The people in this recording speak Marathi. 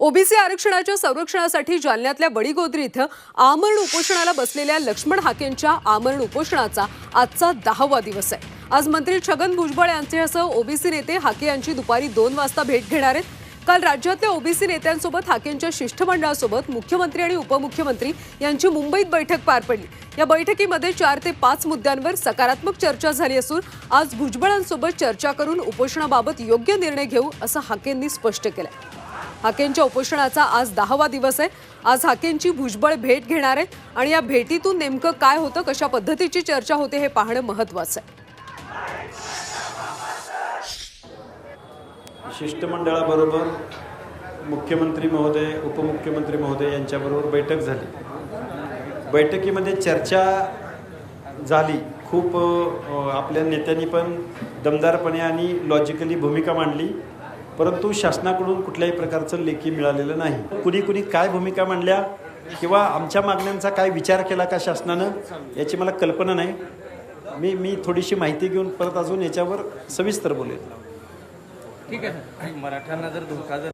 ओबीसी आरक्षणाच्या संरक्षणासाठी जालन्यातल्या बडीगोद्री इथं आमरण उपोषणाला बसलेल्या लक्ष्मण हाकेंच्या आमरण उपोषणाचा आजचा दहावा दिवस आहे. आज मंत्री छगन भुजबळ यांच्यासह ओबीसी नेते हाके यांची दुपारी दोन वाजता भेट घेणार आहेत. काल राज्यातल्या ओबीसी नेत्यांसोबत हाकेंच्या शिष्टमंडळासोबत मुख्यमंत्री आणि उपमुख्यमंत्री यांची मुंबईत बैठक पार पडली. या बैठकीमध्ये चार ते पाच मुद्द्यांवर सकारात्मक चर्चा झाली असून आज भुजबळांसोबत चर्चा करून उपोषणाबाबत योग्य निर्णय घेऊ असं हाकेंनी स्पष्ट केलंय. हाकेंच्या उपोषणाचा आज दहावा दिवस आहे. आज हाकेंची भुजबळ भेट घेणार आहेत आणि या भेटीतून नेमकं काय होतं कशा पद्धतीची चर्चा होते हे पाहणं महत्वाचं आहे. शिष्टमंडळाबरोबर मुख्यमंत्री महोदय उपमुख्यमंत्री महोदय यांच्याबरोबर बैठक झाली. बैठकीमध्ये चर्चा झाली. खूप आपल्या नेत्यांनी पण दमदारपणे आणि लॉजिकली भूमिका मांडली. परंतु शासनाकडून कुठल्याही प्रकारचं लेखी मिळालेलं नाही. कुणी कुणी काय भूमिका मांडल्या किंवा आमच्या मागण्यांचा काय विचार केला का शासनानं याची मला कल्पना नाही. मी मी थोडीशी माहिती घेऊन परत अजून याच्यावर सविस्तर बोलेल ठीक आहे मराठ्यांना जर धोका जर